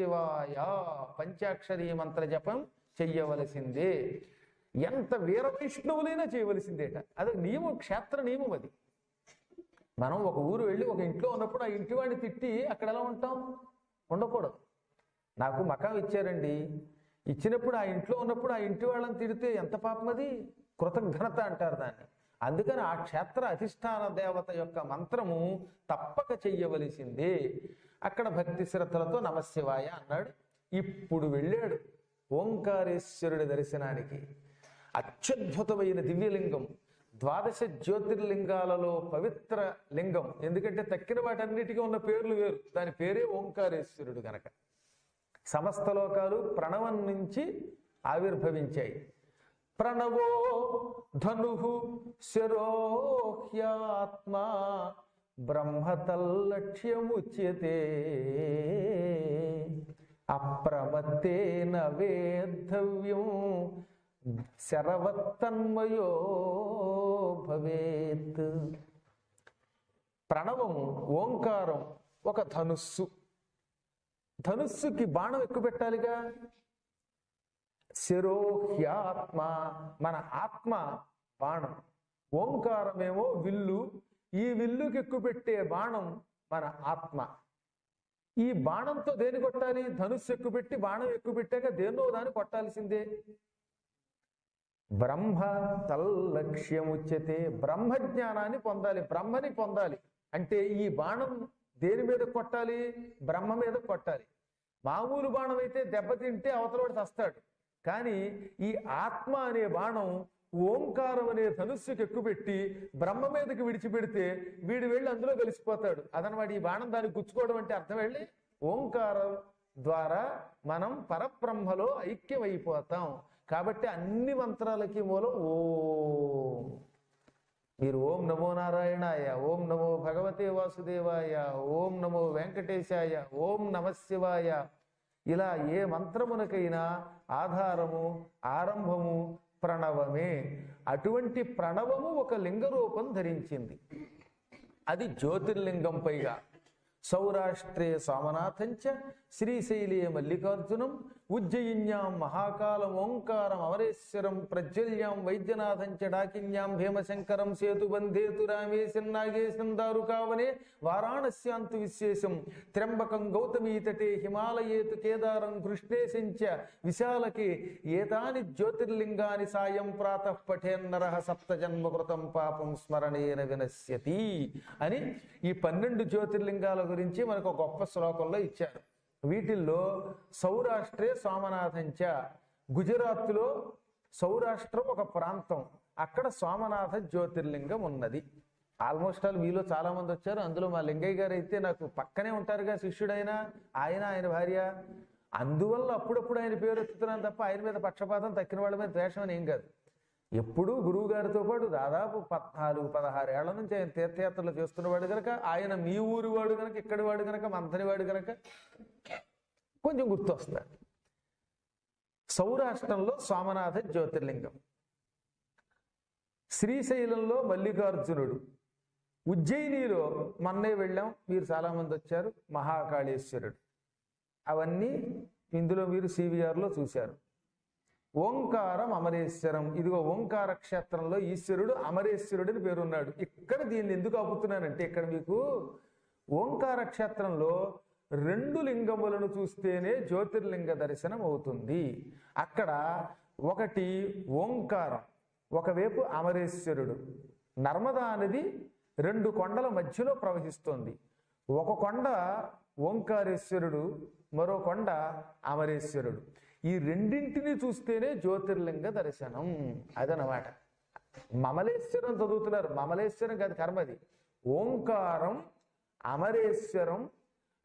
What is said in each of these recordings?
శివాయ పంచాక్షరీ మంత్ర జపం చెయ్యవలసిందే. ఎంత వీర వైష్ణవులైనా చేయవలసిందేట. అది నియమం క్షేత్ర నియమం అది. మనం ఒక ఊరు వెళ్ళి ఒక ఇంట్లో ఉన్నప్పుడు ఆ ఇంటి వాడిని తిట్టి అక్కడ ఎలా ఉంటాం? ఉండకూడదు. నాకు మకాం ఇచ్చారండి. ఇచ్చినప్పుడు ఆ ఇంట్లో ఉన్నప్పుడు ఆ ఇంటి వాళ్ళని తిడితే ఎంత పాపం అది? కృతజ్ఞత అంటారు దాన్ని. అందుకని ఆ క్షేత్ర అధిష్టాన దేవత యొక్క మంత్రము తప్పక చెయ్యవలసిందే. అక్కడ భక్తి శ్రద్ధలతో నమశివాయ అన్నాడు. ఇప్పుడు వెళ్ళాడు ఓంకారేశ్వరుడి దర్శనానికి. అత్యద్భుతమైన దివ్యలింగం ద్వాదశ జ్యోతిర్లింగాలలో పవిత్ర లింగం. ఎందుకంటే తక్కిన వాటన్నిటికీ ఉన్న పేర్లు వేరు. దాని పేరే ఓంకారేశ్వరుడు గనక. సమస్త లోకాలు ప్రణవం నుంచి ఆవిర్భవించాయి. ప్రణవో ధను శరోహ్యాత్మా బ్రహ్మతల్లక్ష్యముచ్యతే. అప్రమత్తేన వేద్ధవ్యం శరవత్తన్మయో భవేత్. ప్రణవం ఓంకారం ఒక ధనుస్సు. ధనుస్సుకి బాణం ఎక్కువ పెట్టాలిగా శిరోహ్యాత్మ మన ఆత్మ బాణం. ఓంకారమేమో విల్లు ఈ విల్లుకి ఎక్కుపెట్టే బాణం మన ఆత్మ. ఈ బాణంతో దేని కొట్టాలి? ధనుస్సు ఎక్కుపెట్టి బాణం ఎక్కుపెట్టాక దేన్నో దాన్ని కొట్టాల్సిందే. బ్రహ్మ తల్లక్ష్యముచ్యతే బ్రహ్మ జ్ఞానాన్ని పొందాలి బ్రహ్మని పొందాలి. అంటే ఈ బాణం దేని మీద కొట్టాలి? బ్రహ్మ మీద కొట్టాలి. మామూలు బాణం అయితే దెబ్బతింటే అవతలవాడు చస్తాడు. కానీ ఈ ఆత్మ అనే బాణం ఓంకారం అనే ధనుస్సుకి ఎక్కుపెట్టి బ్రహ్మ మీదకి విడిచిపెడితే వీడు వెళ్ళి అందులో కలిసిపోతాడు. అదనమాట ఈ బాణం దానికి గుచ్చుకోవడం అంటే అర్థం వెళ్ళి ఓంకారం ద్వారా మనం పరబ్రహ్మలో ఐక్యమైపోతాం. కాబట్టి అన్ని మంత్రాలకి మూలం ఓ. మీరు ఓం నమో నారాయణాయ ఓం నమో భగవతే వాసుదేవాయ ఓం నమో వెంకటేశాయ ఓం నమశివాయ ఇలా ఏ మంత్రమునకైనా ఆధారము ఆరంభము ప్రణవమే. అటువంటి ప్రణవము ఒక లింగ రూపం ధరించింది. అది జ్యోతిర్లింగం పైగా. సౌరాష్ట్రే సోమనాథంచ శ్రీశైలే మల్లికార్జునం ఉజ్జయిన్యాం మహాకాలం ఓంకారం అమరేశ్వరం ప్రజ్వల్యాం వైద్యనాథంచ డాకిన్యాం భీమశంకరం సేతుబంధేతు రామేశం నాగేశం దారుకావనే వారాణస్యాంతు విశేషం త్ర్యంబకం గౌతమీ తటే హిమాలయేతు కేదారం కృష్ణేశంచ విశాలకే ఏతాని జ్యోతిర్లింగాని సాయం ప్రాతః పఠేన్నర సప్త జన్మకృతం పాపం స్మరణేన వినశ్యతి అని ఈ పన్నెండు జ్యోతిర్లింగాల గురించి మనకు ఒక గొప్ప శ్లోకంలో ఇచ్చారు. వీటిల్లో సౌరాష్ట్రే సోమనాథంచ గుజరాత్లో సౌరాష్ట్రం ఒక ప్రాంతం. అక్కడ సోమనాథ జ్యోతిర్లింగం ఉన్నది. ఆల్మోస్ట్ ఆల్ మీలో చాలా మంది వచ్చారు. అందులో మా లింగయ్య గారు అయితే నాకు పక్కనే ఉంటారుగా శిష్యుడైనా ఆయన ఆయన భార్య. అందువల్ల అప్పుడప్పుడు ఆయన పేరు ఎత్తుతున్నాను తప్ప ఆయన మీద పక్షపాతం తక్కిన వాళ్ళ మీద ద్వేషం అని ఏం కాదు. ఎప్పుడూ గురువుగారితో పాటు దాదాపు పద్నాలుగు పదహారు ఏళ్ళ నుంచి ఆయన తీర్థయాత్రలు చేస్తున్నవాడు కనుక ఆయన మీ ఊరి వాడు కనుక ఇక్కడి వాడు కనుక మంథని వాడు కనుక కొంచెం గుర్తొస్తున్నాడు. సౌరాష్ట్రంలో సోమనాథ జ్యోతిర్లింగం. శ్రీశైలంలో మల్లికార్జునుడు. ఉజ్జయినిలో మొన్నే వెళ్ళాం మీరు చాలామంది వచ్చారు మహాకాళేశ్వరుడు. అవన్నీ ఇందులో మీరు సివిఆర్లో చూశారు. ఓంకారం అమరేశ్వరం. ఇదిగో ఓంకార క్షేత్రంలో ఈశ్వరుడు అమరేశ్వరుడు అని పేరున్నాడు. ఇక్కడ దీన్ని ఎందుకు ఆపుతున్నానంటే ఇక్కడ మీకు ఓంకార క్షేత్రంలో రెండు లింగములను చూస్తేనే జ్యోతిర్లింగ దర్శనం అవుతుంది. అక్కడ ఒకటి ఓంకారం ఒకవైపు అమరేశ్వరుడు. నర్మదా నది రెండు కొండల మధ్యలో ప్రవహిస్తుంది. ఒక కొండ ఓంకారేశ్వరుడు మరో కొండ అమరేశ్వరుడు. ఈ రెండింటిని చూస్తేనే జ్యోతిర్లింగ దర్శనం అదనమాట. మమలేశ్వరం చదువుతున్నారు. మమలేశ్వరం కాదు కర్మది ఓంకారం అమరేశ్వరం.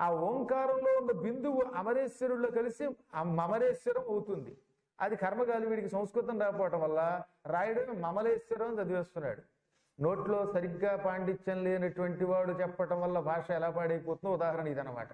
ఆ ఓంకారంలో ఉన్న బిందువు అమరేశ్వరుల్లో కలిసి ఆ మమరేశ్వరం అవుతుంది. అది కర్మగాలి వీడికి సంస్కృతం రాకపోవటం వల్ల రాయడం మమలేశ్వరం అని చదివేస్తున్నాడు. నోట్లో సరిగ్గా పాండిత్యం లేనటువంటి వాడు చెప్పటం వల్ల భాష ఎలా పాడైపోతుందో ఉదాహరణ ఇదనమాట.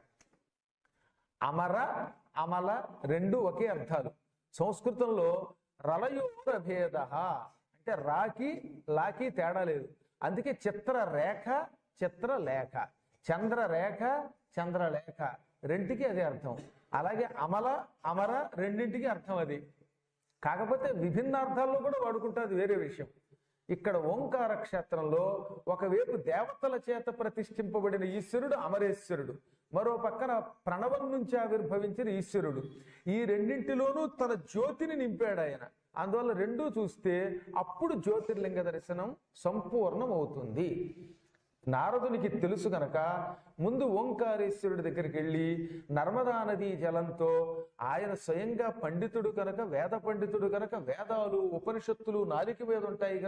అమర అమల రెండు ఒకే అర్థాలు. సంస్కృతంలో రలయోర భేద అంటే రాకి లాకి తేడా లేదు. అందుకే చిత్ర రేఖ చిత్ర లేఖ. చంద్ర రేఖ చంద్రలేఖ రెంటికి అదే అర్థం. అలాగే అమల అమర రెండింటికి అర్థం అది. కాకపోతే విభిన్న అర్థాల్లో కూడా వాడుకుంటుంది వేరే విషయం. ఇక్కడ ఓంకార క్షేత్రంలో ఒకవైపు దేవతల చేత ప్రతిష్ఠింపబడిన ఈశ్వరుడు అమరేశ్వరుడు. మరో పక్కన ప్రణవం నుంచి ఆవిర్భవించిన ఈశ్వరుడు. ఈ రెండింటిలోనూ తన జ్యోతిని నింపాడు ఆయన. అందువల్ల రెండూ చూస్తే అప్పుడు జ్యోతిర్లింగ దర్శనం సంపూర్ణం అవుతుంది నారదునికి తెలుసు గనక ముందు ఓంకారేశ్వరుడి దగ్గరికి వెళ్ళి నర్మదా నదీ జలంతో ఆయన స్వయంగా పండితుడు కనుక వేద పండితుడు కనుక వేదాలు ఉపనిషత్తులు నాలిక మీద ఉంటాయి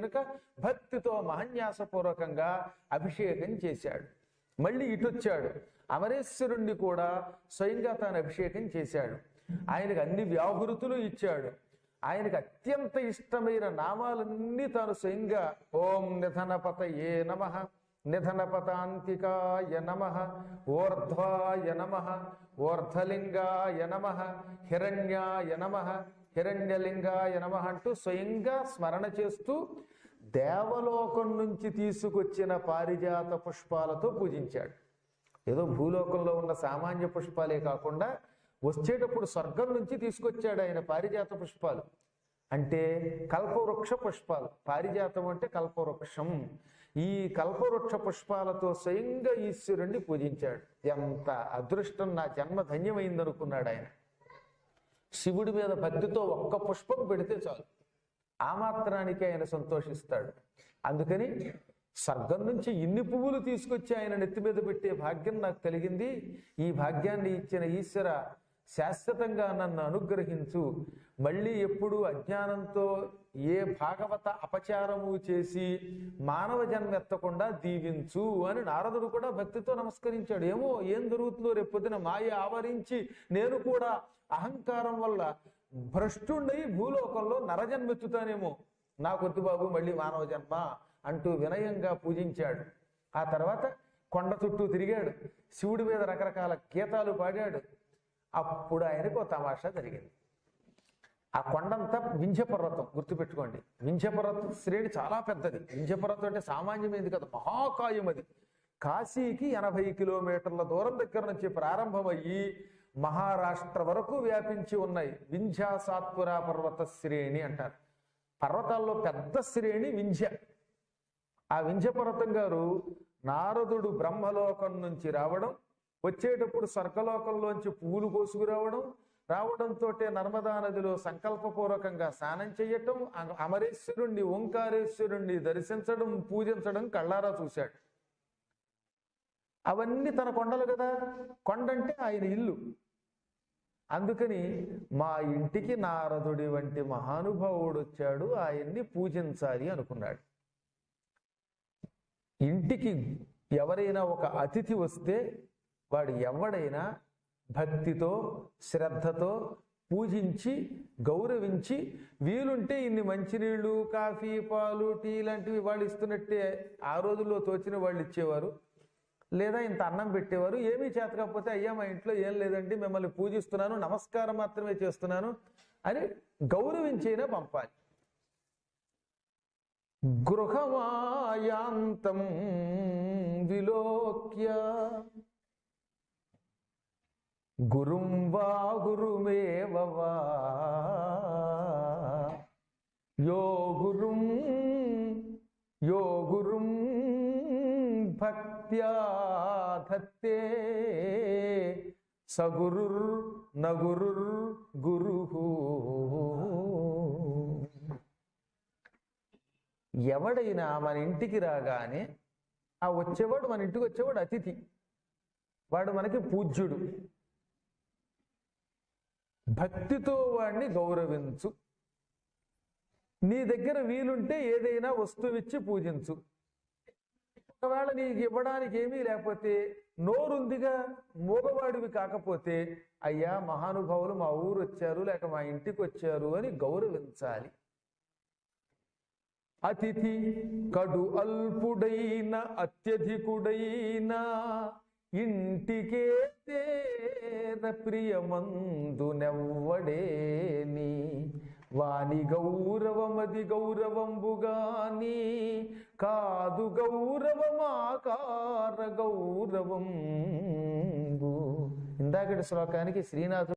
భక్తితో మహన్యాసపూర్వకంగా అభిషేకం చేశాడు. మళ్ళీ ఇటొచ్చాడు. అమరేశ్వరుణ్ణి కూడా స్వయంగా తాను అభిషేకం చేశాడు. ఆయనకు అన్ని వ్యాహృతులు ఇచ్చాడు. ఆయనకు అత్యంత ఇష్టమైన నామాలన్నీ తాను స్వయంగా ఓం నిధనపత ఏ నమ నిధనపతాంతికాయ నమ ఓర్ధ్వాయ నమ ఓర్ధలింగాయ నమ హిరణ్యాయ నమ హిరణ్యలింగాయ నమ అంటూ స్వయంగా స్మరణ చేస్తూ దేవలోకం నుంచి తీసుకొచ్చిన పారిజాత పుష్పాలతో పూజించాడు. ఏదో భూలోకంలో ఉన్న సామాన్య పుష్పాలే కాకుండా వచ్చేటప్పుడు స్వర్గం నుంచి తీసుకొచ్చాడు ఆయన పారిజాత పుష్పాలు. అంటే కల్పవృక్ష పుష్పాలు. పారిజాతం అంటే కల్పవృక్షం. ఈ కల్పవృక్ష పుష్పాలతో స్వయంగా ఈశ్వరుణ్ణి పూజించాడు. ఎంత అదృష్టం నా జన్మ ధన్యమైందనుకున్నాడు ఆయన. శివుడి మీద భక్తితో ఒక్క పుష్పం పెడితే చాలు. ఆ మాత్రానికి ఆయన సంతోషిస్తాడు. అందుకని స్వర్గం నుంచి ఇన్ని పువ్వులు తీసుకొచ్చి ఆయన నెత్తి మీద పెట్టే భాగ్యం నాకు కలిగింది. ఈ భాగ్యాన్ని ఇచ్చిన ఈశ్వర శాశ్వతంగా నన్ను అనుగ్రహించు. మళ్ళీ ఎప్పుడు అజ్ఞానంతో ఏ భాగవత అపచారము చేసి మానవ జన్మ ఎత్తకుండా దీవించు అని నారదుడు కూడా భక్తితో నమస్కరించాడు. ఏమో ఏం జరుగుతుందో రేపు పొద్దున మాయ ఆవరించి నేను కూడా అహంకారం వల్ల భ్రష్టుండై భూలోకంలో నరజన్మెత్తుతానేమో. నాకొద్దు బాబు మళ్ళీ మానవ జన్మ అంటూ వినయంగా పూజించాడు. ఆ తర్వాత కొండ చుట్టూ తిరిగాడు. శివుడి మీద రకరకాల గీతాలు పాడాడు. అప్పుడు ఆయనకు తమాషా జరిగింది. ఆ కొండంతా వింధ్య గుర్తుపెట్టుకోండి. వింధ్య శ్రేణి చాలా పెద్దది. వింజపర్వతం అంటే సామాన్యమైనది కాదు మహాకాయం అది కాశీకి ఎనభై కిలోమీటర్ల దూరం దగ్గర నుంచి ప్రారంభమయ్యి మహారాష్ట్ర వరకు వ్యాపించి ఉన్నాయి. వింధ్య సాత్పుర పర్వత శ్రేణి అంటారు. పర్వతాల్లో పెద్ద శ్రేణి వింధ్య. ఆ వింధ్య పర్వతం గారు నారదుడు బ్రహ్మలోకం నుంచి రావడం వచ్చేటప్పుడు స్వర్గలోకంలోంచి పువ్వులు కోసుకురావడం రావడంతో నర్మదా నదిలో సంకల్పపూర్వకంగా స్నానం చేయటం అమరేశ్వరుణ్ణి ఓంకారేశ్వరుణ్ణి దర్శించడం పూజించడం కళ్ళారా చూశాడు. అవన్నీ తన కొండలు కదా. కొండంటే ఆయన ఇల్లు. అందుకని మా ఇంటికి నారదుడి వంటి మహానుభావుడు వచ్చాడు. ఆయన్ని పూజించాలి అనుకున్నాడు. ఇంటికి ఎవరైనా ఒక అతిథి వస్తే వాడు ఎవడైనా భక్తితో శ్రద్ధతో పూజించి గౌరవించి వీలుంటే ఇన్ని మంచినీళ్ళు కాఫీ పాలు టీ లాంటివి వాళ్ళు ఇస్తున్నట్టే ఆ రోజుల్లో తోచిన వాళ్ళు ఇచ్చేవారు. లేదా ఇంత అన్నం పెట్టేవారు? ఏమీ చేతకపోతే అయ్యా మా ఇంట్లో ఏం లేదండి మిమ్మల్ని పూజిస్తున్నాను నమస్కారం మాత్రమే చేస్తున్నాను అని గౌరవించైనా పంపాలి. గృహమాయాంతం విలోక్య. గురుం వా గురుమేవవా ధత్తే సగురుర్ నగురుర్ గురు ఎవడైనా మన ఇంటికి రాగానే ఆ వచ్చేవాడు మన ఇంటికి వచ్చేవాడు అతిథి. వాడు మనకి పూజ్యుడు. భక్తితో వాడిని గౌరవించు. నీ దగ్గర వీలుంటే ఏదైనా వస్తువిచ్చి పూజించు. ఒకవేళ నీకు ఇవ్వడానికి ఏమీ లేకపోతే నోరుందిగా మూగవాడివి కాకపోతే అయ్యా మహానుభావులు మా ఊరు వచ్చారు లేక మా ఇంటికి వచ్చారు అని గౌరవించాలి. అతిథి కడు అల్పుడైన అత్యధికుడైన ఇంటికే తేర ప్రియమందు వాని గౌరవమది గౌరవంబుగాని కాదు గౌరవమాకార గౌరవం ఇందాకటి శ్లోకానికి శ్రీనాథుడు